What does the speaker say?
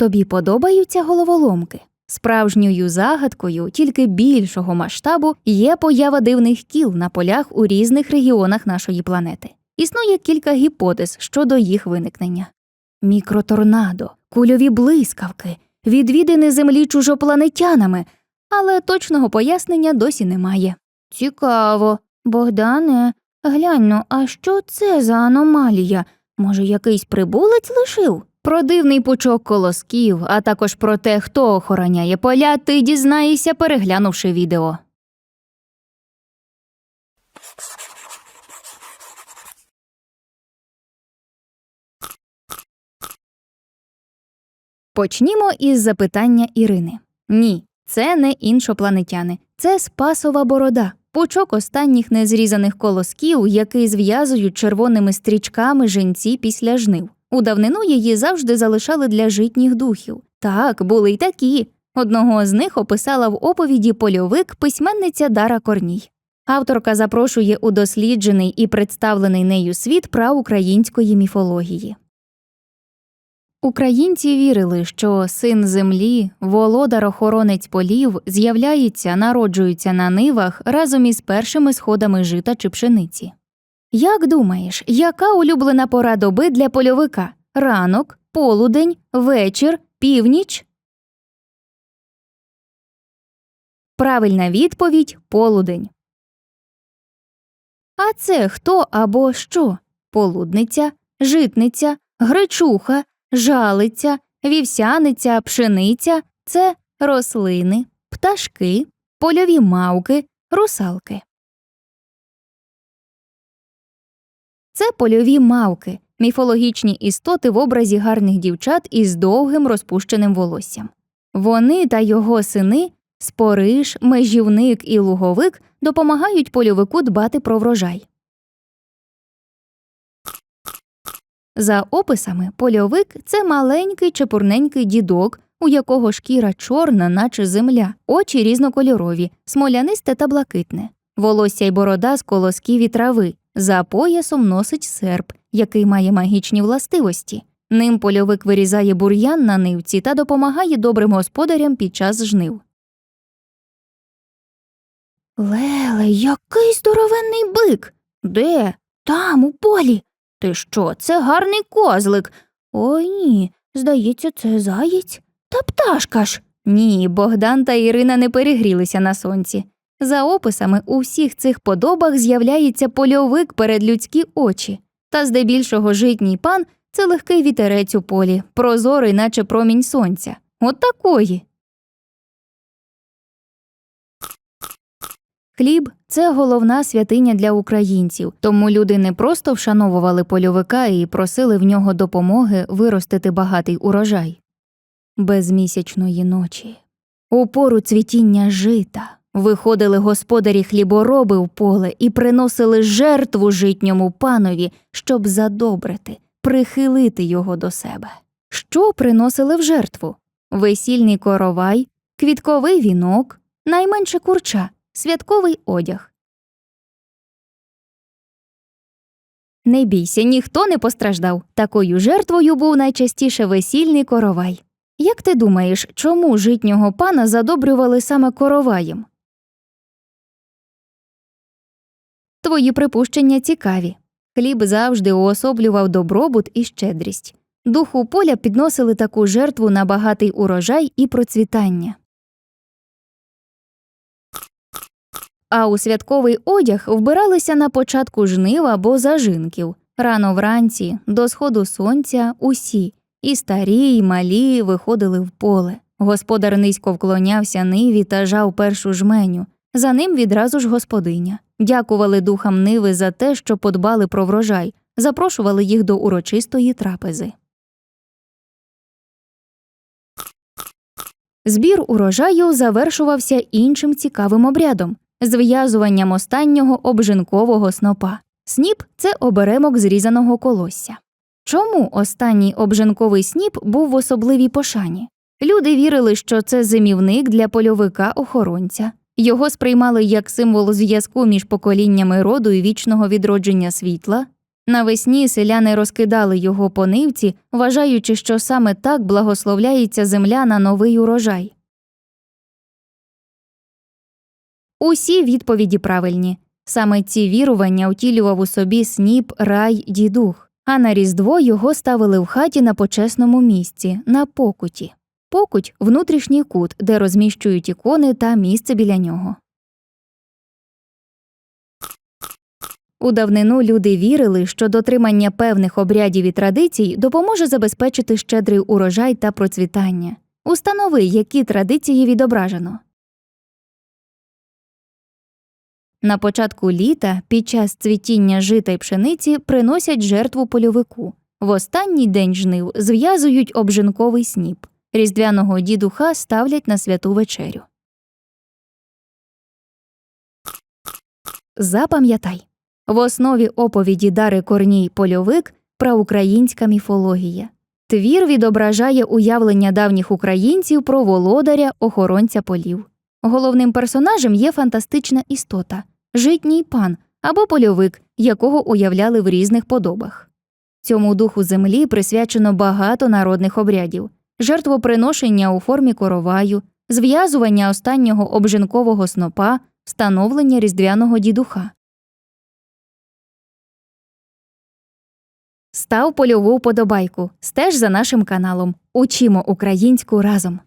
Тобі подобаються головоломки? Справжньою загадкою, тільки більшого масштабу, є поява дивних кіл на полях у різних регіонах нашої планети. Існує кілька гіпотез щодо їх виникнення: мікроторнадо, кульові блискавки, відвідини землі чужопланетянами, але точного пояснення досі немає. Цікаво. Богдане, глянь ну, а що це за аномалія? Може, якийсь прибулець лишив? Про дивний пучок колосків, а також про те, хто охороняє поля, ти дізнаєшся, переглянувши відео. Почнімо із запитання Ірини. Ні, це не іншопланетяни, це спасова борода, пучок останніх незрізаних колосків, який зв'язують червоними стрічками женці після жнив. У давнину її завжди залишали для житніх духів. Так, були й такі. Одного з них описала в оповіді польовик письменниця Дара Корній. Авторка запрошує у досліджений і представлений нею світ праукраїнської міфології. Українці вірили, що син землі, володар охоронець полів, з'являється, народжується на нивах разом із першими сходами жита чи пшениці. Як думаєш, яка улюблена пора доби для польовика? Ранок, полудень, вечір, північ? Правильна відповідь полудень. А це хто або що? Полудниця, житниця, гречуха, жалиця, вівсяниця, пшениця це рослини, пташки, польові мавки, русалки. Це польові мавки, міфологічні істоти в образі гарних дівчат із довгим розпущеним волоссям. Вони та його сини спориш, межівник і луговик допомагають польовику дбати про врожай. За описами, польовик це маленький чепурненький дідок, у якого шкіра чорна, наче земля, очі різнокольорові, смолянисте та блакитне, волосся й борода з колосків і трави. За поясом носить серп, який має магічні властивості. Ним польовик вирізає бур'ян на нивці та допомагає добрим господарям під час жнив. Леле, який здоровенний бик. Де? Там, у полі. Ти що, це гарний козлик? Ой ні, здається, це заєць. Та пташка ж. Ні, Богдан та Ірина не перегрілися на сонці. За описами, у всіх цих подобах з'являється польовик перед людські очі, та здебільшого житній пан це легкий вітерець у полі, прозорий, наче промінь сонця. От такої. Хліб це головна святиня для українців, тому люди не просто вшановували польовика і просили в нього допомоги виростити багатий урожай. Безмісячної ночі, у цвітіння жита, виходили господарі хлібороби в поле і приносили жертву житньому панові, щоб задобрити, прихилити його до себе. Що приносили в жертву? Весільний коровай, квітковий вінок, найменше курча святковий одяг. Не бійся, ніхто не постраждав. Такою жертвою був найчастіше весільний коровай. Як ти думаєш, чому житнього пана задобрювали саме короваєм? Твої припущення цікаві. Хліб завжди уособлював добробут і щедрість. Духу поля підносили таку жертву на багатий урожай і процвітання. а у святковий одяг вбиралися на початку жнив або зажинків. Рано вранці, до сходу сонця, усі, і старі, й малі виходили в поле. Господар низько вклонявся ниві та жав першу жменю. За ним відразу ж господиня. Дякували духам ниви за те, що подбали про врожай, запрошували їх до урочистої трапези. Збір урожаю завершувався іншим цікавим обрядом зв'язуванням останнього обжинкового снопа. Сніп це оберемок зрізаного колосся. Чому останній обжинковий сніп був в особливій пошані? Люди вірили, що це зимівник для польовика охоронця. Його сприймали як символ зв'язку між поколіннями роду і вічного відродження світла. Навесні селяни розкидали його по нивці, вважаючи, що саме так благословляється земля на новий урожай. Усі відповіді правильні. Саме ці вірування втілював у собі сніп, рай, дідух, а на Різдво його ставили в хаті на почесному місці, на покуті. Покуть внутрішній кут, де розміщують ікони та місце біля нього. У давнину люди вірили, що дотримання певних обрядів і традицій допоможе забезпечити щедрий урожай та процвітання. Установи, які традиції відображено. На початку літа під час цвітіння жита й пшениці приносять жертву польовику. В останній день жнив зв'язують обжинковий сніп. Різдвяного дідуха ставлять на святу вечерю. Запам'ятай. В основі оповіді Дари Корній Польовик праукраїнська міфологія. Твір відображає уявлення давніх українців про володаря охоронця полів. Головним персонажем є фантастична істота житній пан або польовик, якого уявляли в різних подобах. Цьому духу землі присвячено багато народних обрядів жертвоприношення у формі короваю, зв'язування останнього обжинкового снопа, встановлення різдвяного дідуха. Став польову вподобайку, стеж за нашим каналом. Учимо українську разом.